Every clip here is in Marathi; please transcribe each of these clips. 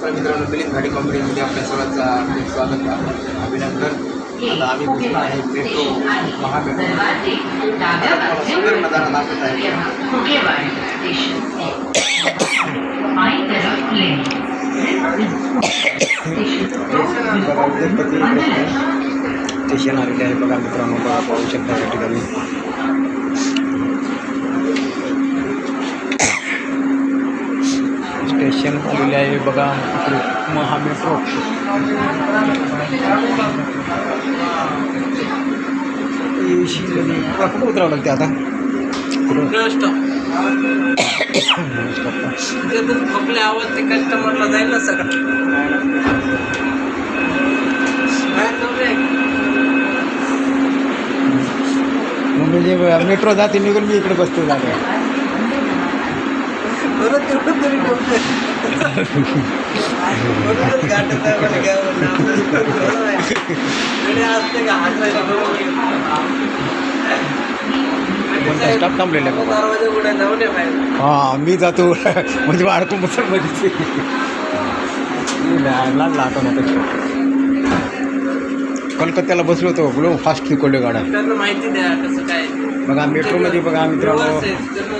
नमस्कार मित्रांनो मिलिंद गाडी कंपनीमध्ये आपल्या सर्वांचा खूप स्वागत अभिनंदन. आता आम्ही बसलो आहे मेट्रो महामेट्रो सुंदर नजारा दाखवत आहे. स्टेशन आलेले आहे बघा मित्रांनो बघा पाहू शकता या ठिकाणी. स्टेशन आलेले आहे बघा इकडे महामेट्रो. कुठं उतरावं लागते आता? आपले आवाज ते कस्टमरला जाईल ना सगळं. म्हणजे मेट्रो जाते निघून मी इकडे बसतो जागा. बरोबर गाठत आहे हां मी जातो. म्हणजे अडकून बसून मध्ये लागला आता मग कलकत्त्याला बसलो होतो बोलो फास्ट फिरकोले गाड्या माहिती द्या कसं काय. बघा मेट्रोमध्ये बघा जरा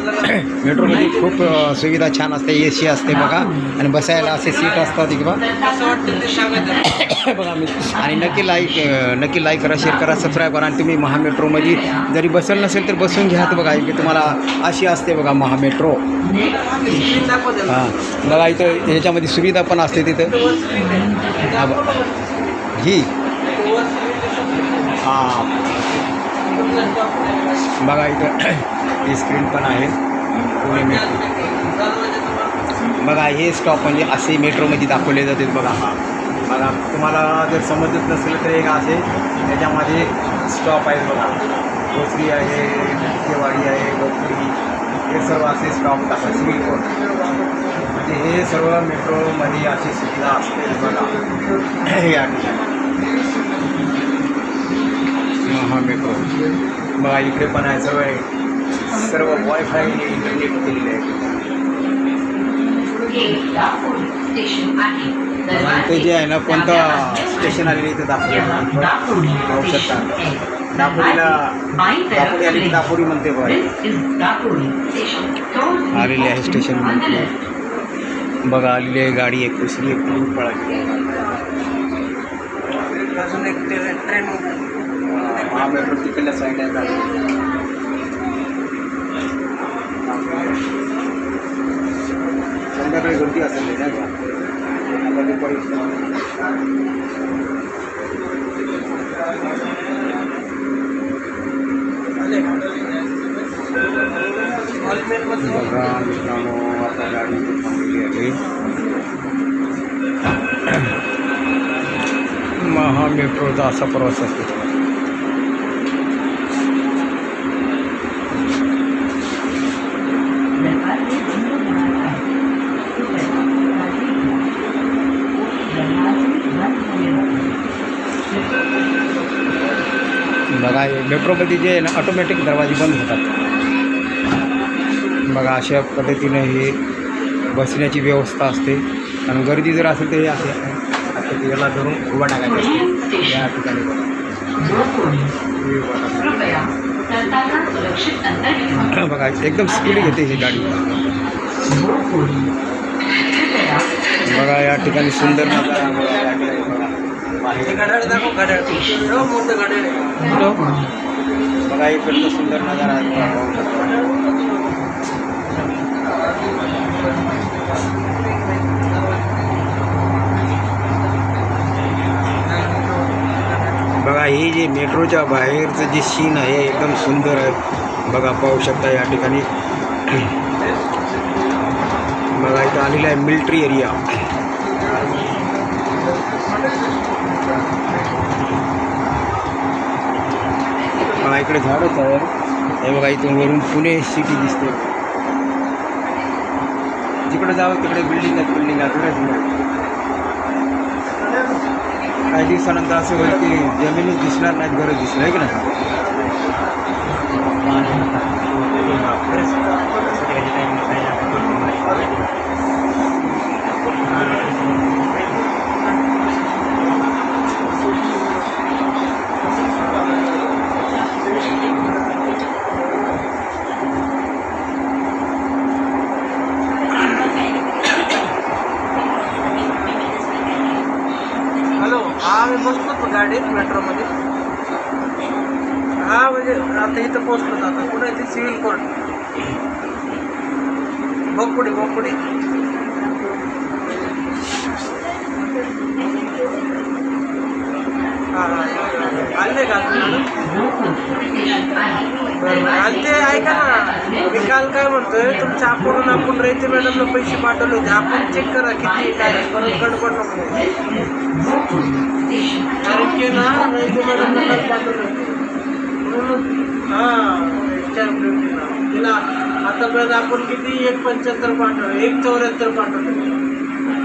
मेट्रोमध्ये खूप सुविधा छान असते ए सी असते बघा. आणि बसायला असे सीट असतात किंवा बघा मी. आणि नक्की लाईक नक्की लाईक करा शेअर करा सबस्क्राईब करा. आणि तुम्ही महामेट्रोमध्ये जरी बसल नसेल तर बसून घ्या तर बघा इथे तुम्हाला अशी असते बघा महामेट्रो. हां. बघा इथं ह्याच्यामध्ये सुविधा पण असते तिथं. ही. हां. बघा इथं ही स्क्रीन पण आहे. पुणे मेट्रो बघा हे स्टॉप म्हणजे असे मेट्रोमध्ये दाखवले जाते बघा. हा बघा तुम्हाला जर समजत नसेल तर एक असे त्याच्यामध्ये स्टॉप आहेत बघा. भोसरी आहे केवाडी आहे गोपुरी हे सर्व असे स्टॉप दाखवा सिव्हिल म्हणजे हे सर्व मेट्रोमध्ये अशी सुविधा असते बघा. या ठिकाणी. मेट्रो बघा इकडे पण आहे सर्व आहे. सर्व वायफाय इंटरनेट केलेले आहे. ते जे आहे ना कोणतं स्टेशन आलेलं इथं दाखवलं पाहू शकता दापोलीला दापोली आली की दापोली म्हणते बघा. आलेली आहे स्टेशन बघा आलेली आहे गाडी एक दुसरी एक पळाली. हा मेट्रो आता गाडी इथे आहे महा मेट्रोचा असा प्रवास बघा हे मेट्रोमध्ये जे आहे ना ऑटोमॅटिक दरवाजे बंद होतात. बघा अशा पद्धतीने हे बसण्याची व्यवस्था असते. आणि गर्दी जर असेल तर हे असे आता याला धरून उभा टाकायचं असते. या ठिकाणी बघा. बघा. बघा एकदम स्पीड घेते ही गाडी. बघा या ठिकाणी सुंदर नजारा बघा या ठिकाणी बघा. बाहेर घड्याळ दाखव घड्याळ एवढं मोठं घड्याळ आहे. बघा इकडचं सुंदर नजारा बघा, ही जी हे जे मेट्रोच्या बाहेरचं जे सीन आहे एकदम सुंदर आहे. बघा पाहू शकता या ठिकाणी. बघा इथं आलेलं आहे मिल्ट्री एरिया इकडे झाडच आहे हे बघा इथून वरून पुणे सिटी दिसते. जिकडे जावं तिकडे बिल्डिंग आहेत बिल्डिंग आहेत. काही दिवसानंतर असं होईल की जमिनीच दिसणार नाहीत घरं दिसलं आहे की नाही? हा आम्ही बसलो होतो गाडीत मेट्रोमध्ये हा म्हणजे आता इथं पोहोचलो आता कुठे ते सिव्हिल कोर्ट बोपुडी बोपुडी हा हा आले का मॅडम बरं आणि ते ऐका ना मी काल काय म्हणतोय तुमच्या आपण आपण रहिते मॅडमला पैसे पाठवले होते. आपण चेक करा किती काय. परत गडबड नको. कारण की ना रहिते मॅडमला काल पाठवले हां तिला आतापर्यंत आपण किती एक पंच्याहत्तर पाठवलं एक चौऱ्याहत्तर पाठवलं हां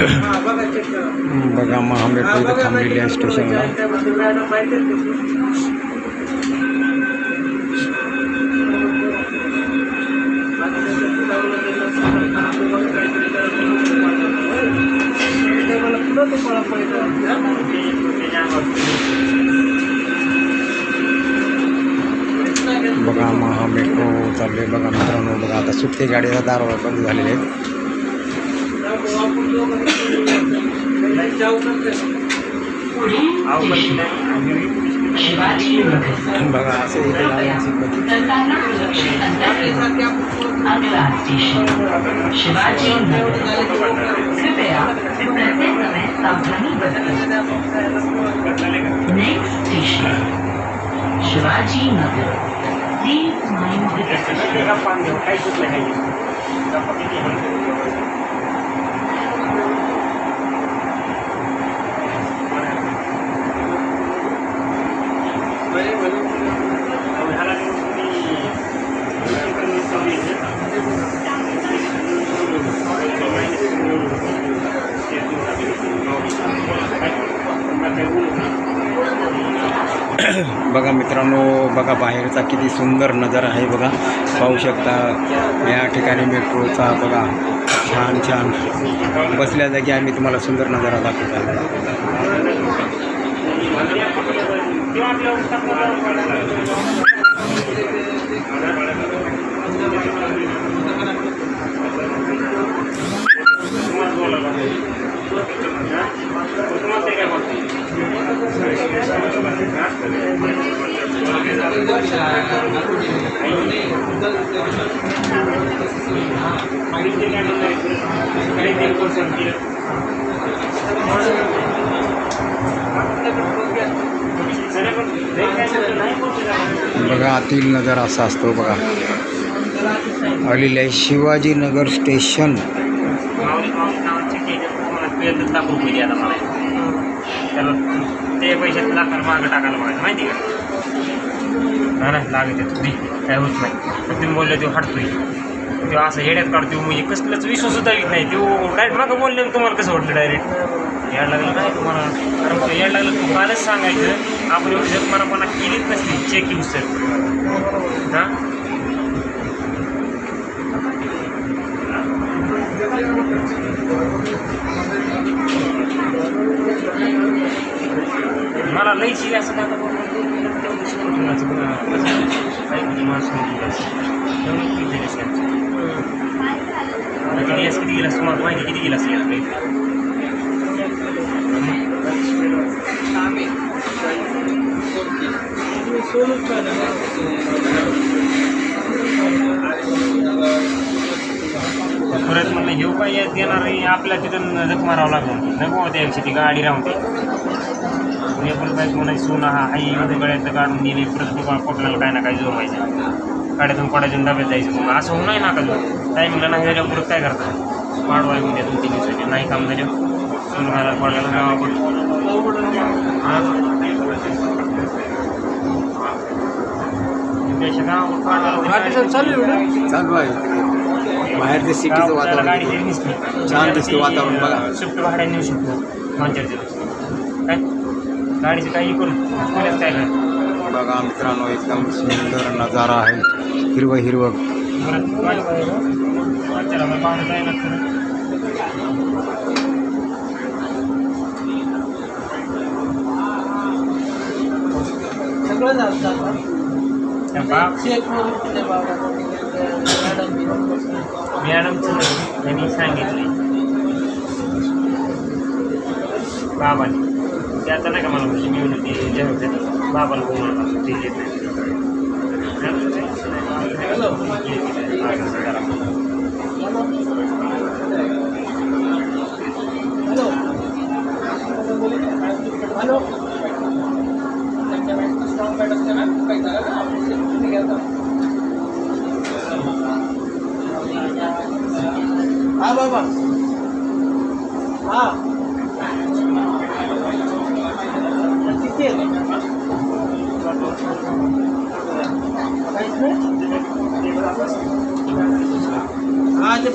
बघा चेक करा बघा महा हा, मेट्रो इथं थांबलेली आहे स्टेशनला. बघा महा मेट्रो चालले बघा मित्रांनो बघा आता सुट्टी गाडीचा दार बंद झालेले आहेत बघा असं इथे नाशिकमध्ये शिवाजी नगर प्लीज माइंड समय सावधानी बरतें next station Shivaji Nagar please mind the बरे, बरे. बघा मित्रांनो बघा बाहेरचा किती सुंदर नजारा आहे बघा. पाहू शकता या ठिकाणी मेट्रोचा बघा छान छान. बसल्या जागी आम्ही तुम्हाला सुंदर नजारा दाखवत. बघा आतील नगर असा असतो बघा. आलेलं आहे शिवाजीनगर स्टेशन. मला ते पैसे लाखाला मागं टाकायला बघायचं माहिती का नाही लागत तुम्ही काय होत नाही. तुम्ही बोलले ते हटतोय. तो असं हेड्यात काढतो म्हणजे कसलाच विश्वास सुद्धा येत नाही. तो डायरेक्ट मागं बोलले तुम्हाला कसं वाटलं डायरेक्ट यायला लागलं नाही तुम्हाला? कारण तो यायला लागलं तू कालच सांगायचं आपण एवढी जगमानापणा केलीच नसती चेक येऊ सर हां? मला लई शिरी असं का किती गेलास किती गेलास तुम्हाला माहिती किती गेलास गेला परत म्हणलं घेऊ काय देणार आहे आपल्या तिथं जख मारावं लागून नको त्यापेक्षा ती गाडी राहते मी पण बाईक म्हणायची सोनं हा आई एवढं गळ्यात काढून दिली परत तुम्हाला पकडलं काय ना काय जोमायचं व्हायचं पडायचं डब्यात जायचं मग असं होऊ नाही ना का टायमिंगला नाही झाल्यावर परत काय करता पाडवा येऊन द्या दोन तीन दिवसाचे नाही काम झालं गावाकडं चालू आहे सिटीचं गाडी वातावरण छान दिसते वातावरण बघा शिफ्ट भाड्याने नेऊ शकतो दोन चार दिवस काय गाडीचं काही करून काय कर बघा मित्रांनो एकदम सुंदर नजारा आहे. हिरवं हिरवं. मॅडमचं त्यांनी सांगितले नाही का मला मिळून होती जे होते. বাবন কুমার বাসু দিল্লিতে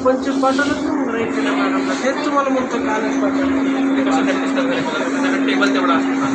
पंचवीस पाठवलं तेच तुम्हाला म्हणतो कालच पाठवलं टेबल तेवढा असतो.